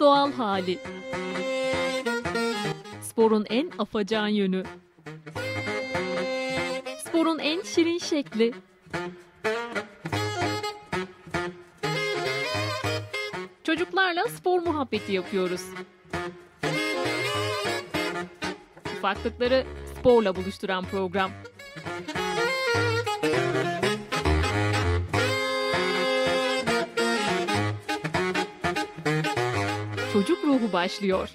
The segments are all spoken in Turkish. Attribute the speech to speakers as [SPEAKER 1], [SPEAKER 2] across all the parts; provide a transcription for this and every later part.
[SPEAKER 1] Doğal hali. Sporun en afacan yönü. Sporun en şirin şekli. Çocuklarla spor muhabbeti yapıyoruz. Ufaklıkları sporla buluşturan program. Çocuk ruhu başlıyor.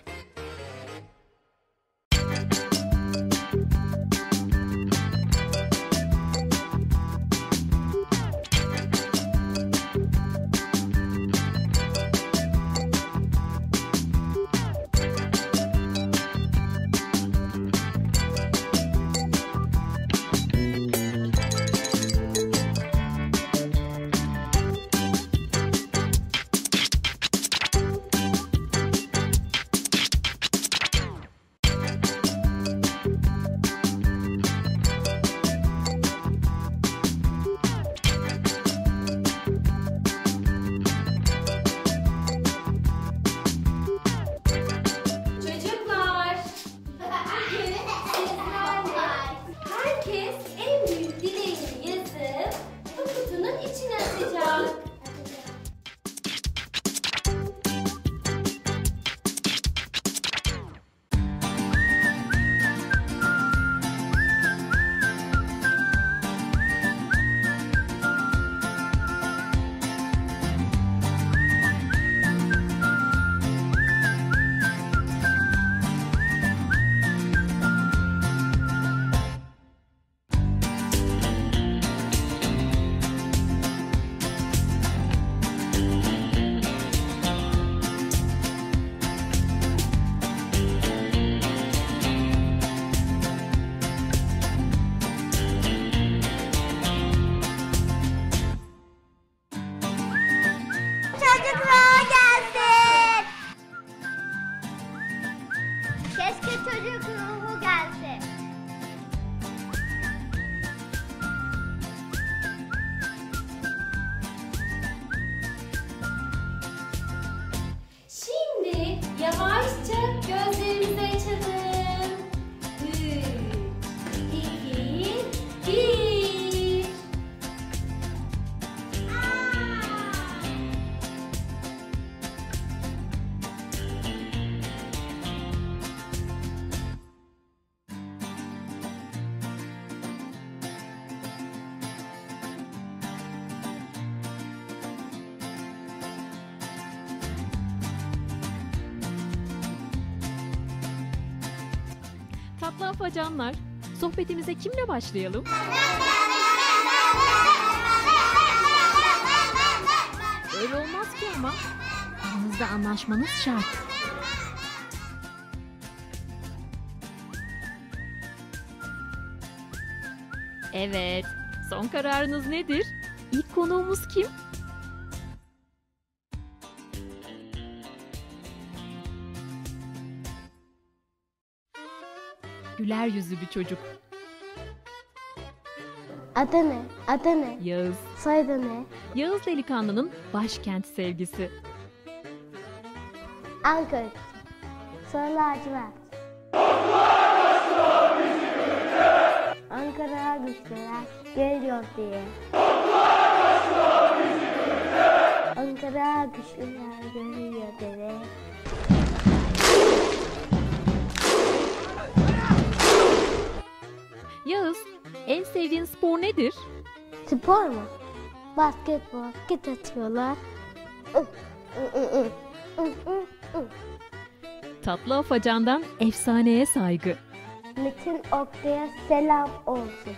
[SPEAKER 1] Tatlı afacanlar, sohbetimize kimle başlayalım? Öyle olmaz ki ama. Aranızda anlaşmanız şart. Evet, son kararınız nedir? İlk konuğumuz kim? Güler yüzlü bir çocuk.
[SPEAKER 2] Adı ne? Adı ne?
[SPEAKER 1] Yağız.
[SPEAKER 2] Soyadı ne?
[SPEAKER 1] Yağız delikanlının başkent sevgisi.
[SPEAKER 2] Ankara. Sonra lacivert. Ankara güçlüler geliyor diye. Ankara güçlüler geliyor diye.
[SPEAKER 1] Sevdiğin spor nedir?
[SPEAKER 2] Spor mu? Basketbol. Git atıyorlar.
[SPEAKER 1] Tatlı afacandan efsaneye saygı.
[SPEAKER 2] Metin Oktay'a selam olsun.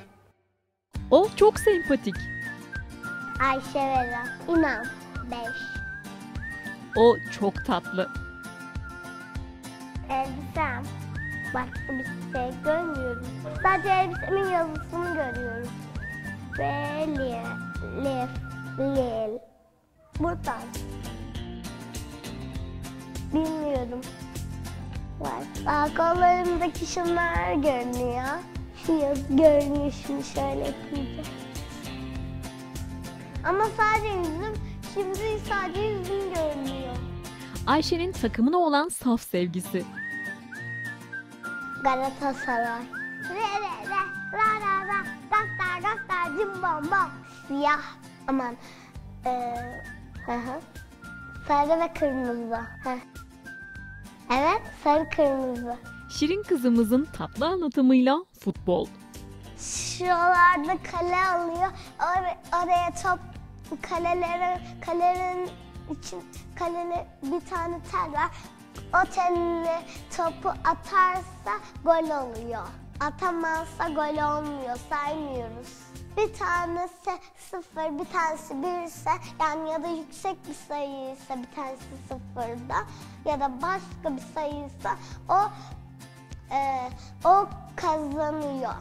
[SPEAKER 1] O çok sempatik.
[SPEAKER 2] Ayşe Vera. İmam. 5.
[SPEAKER 1] O çok tatlı.
[SPEAKER 2] Elbisem. Başka bir şey görmüyorum. Sadece elbisemin yazısını görüyorum. Ve lif, lil. Buradan. Bilmiyorum. Aa, kollarımdaki şunlar görünüyor. Şu yaz görünüyor şunu şöyle yapınca. Ama sadece yüzüm, şimdi sadece yüzüm görünüyor.
[SPEAKER 1] Ayşe'nin takımına olan saf sevgisi.
[SPEAKER 2] Galatasaray. Re re re ra ra ra gaftar gaftar cim bom bom. Siyah aman. Ee, hı hı. Sarı ve kırmızı. Heh. Evet sarı kırmızı.
[SPEAKER 1] Şirin kızımızın tatlı anlatımıyla futbol.
[SPEAKER 2] Şuralarda kale alıyor. Or- oraya top kalelere kalenin için kalene bir tane tel var. O telle topu atarsa gol oluyor. Atamazsa gol olmuyor. Saymıyoruz. Bir tanesi sıfır, bir tanesi bir ise yani ya da yüksek bir sayıysa bir tanesi sıfırda ya da başka bir sayıysa o ee, o kazanıyor.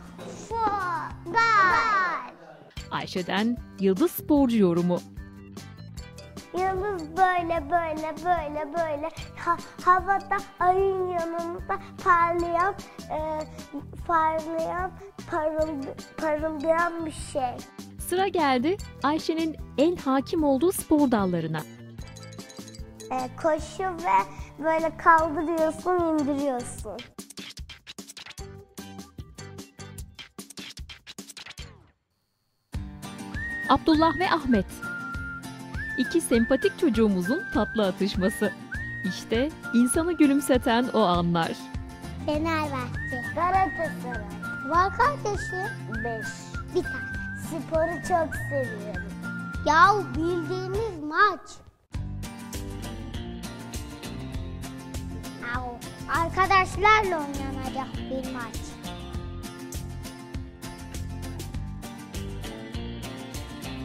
[SPEAKER 2] Gol.
[SPEAKER 1] Ayşe'den yıldız sporcu yorumu.
[SPEAKER 2] Yıldız böyle böyle böyle böyle ha- havada ayın yanında parlayan e, parlayan parıl, parıldayan bir şey.
[SPEAKER 1] Sıra geldi Ayşe'nin en hakim olduğu spor dallarına.
[SPEAKER 2] E, koşu ve böyle kaldırıyorsun indiriyorsun.
[SPEAKER 1] Abdullah ve Ahmet. İki sempatik çocuğumuzun tatlı atışması. İşte insanı gülümseten o anlar.
[SPEAKER 2] Fenerbahçe. Galatasaray. Var kardeşi? Beş. Bir tane. Sporu çok seviyorum. Ya bildiğimiz maç. Au. Arkadaşlarla oynanacak bir maç.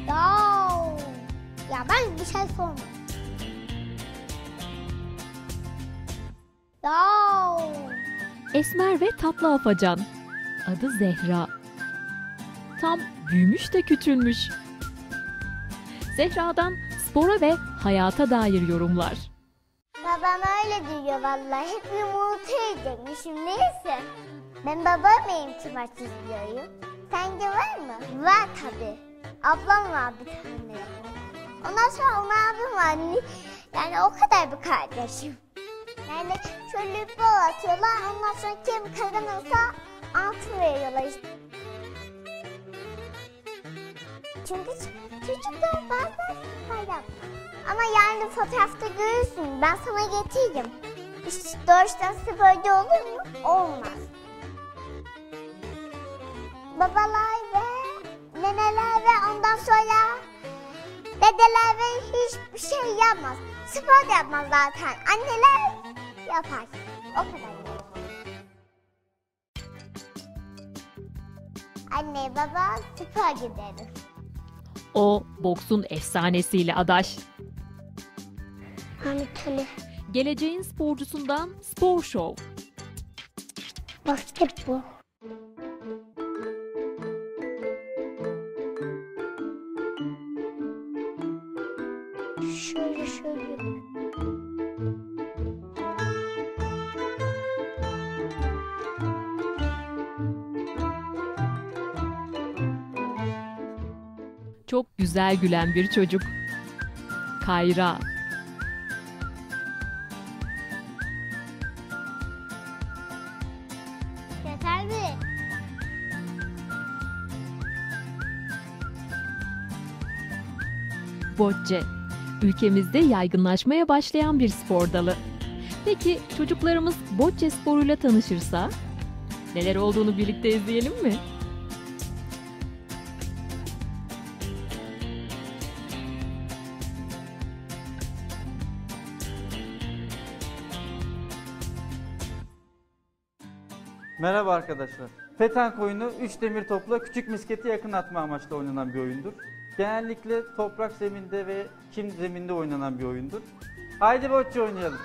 [SPEAKER 2] Ya. Ya ben bir şey sormadım. Ya.
[SPEAKER 1] Esmer ve tatlı afacan. Adı Zehra. Tam büyümüş de küçülmüş. Zehra'dan spora ve hayata dair yorumlar.
[SPEAKER 2] Babam öyle diyor vallahi. Hep yumurta yiyecekmişim. Neyse. Ben babamlayım ki maç izliyorum. Sence var mı? Var tabi. Ablam var bir tane. Ondan sonra onun abim var. Yani o kadar bir kardeşim. Yani şöyle bir bal atıyorlar. Ondan sonra kim kazanırsa altın veriyorlar işte. Çünkü çocuklar bazen paylaşıyor. Ama yarın fotoğrafta görürsün. Ben sana getireyim. İşte doğuştan sporcu olur mu? Olmaz. Babalar ve neneler ve ondan sonra dedeler ve hiçbir şey yapmaz. Spor da yapmaz zaten. Anneler yapar. O kadar. Anne baba spor gideriz.
[SPEAKER 1] O boksun efsanesiyle adaş.
[SPEAKER 2] Hamit Ali.
[SPEAKER 1] Geleceğin sporcusundan Spor Show.
[SPEAKER 2] Basketbol.
[SPEAKER 1] Çok güzel gülen bir çocuk. Kayra.
[SPEAKER 2] Yeter mi?
[SPEAKER 1] Bocce. Ülkemizde yaygınlaşmaya başlayan bir spor dalı. Peki çocuklarımız bocce sporuyla tanışırsa? Neler olduğunu birlikte izleyelim mi?
[SPEAKER 3] Merhaba arkadaşlar. Petank oyunu 3 demir topla küçük misketi yakın atma amaçlı oynanan bir oyundur. Genellikle toprak zeminde ve kim zeminde oynanan bir oyundur. Haydi bocce oynayalım.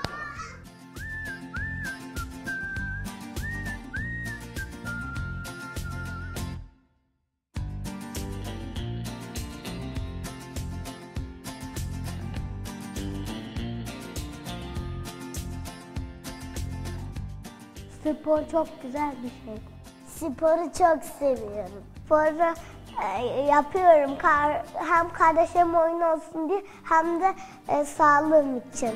[SPEAKER 2] Spor çok güzel bir şey. Sporu çok seviyorum. Sporu e, yapıyorum hem kardeşim oyun olsun diye hem de e, sağlığım için.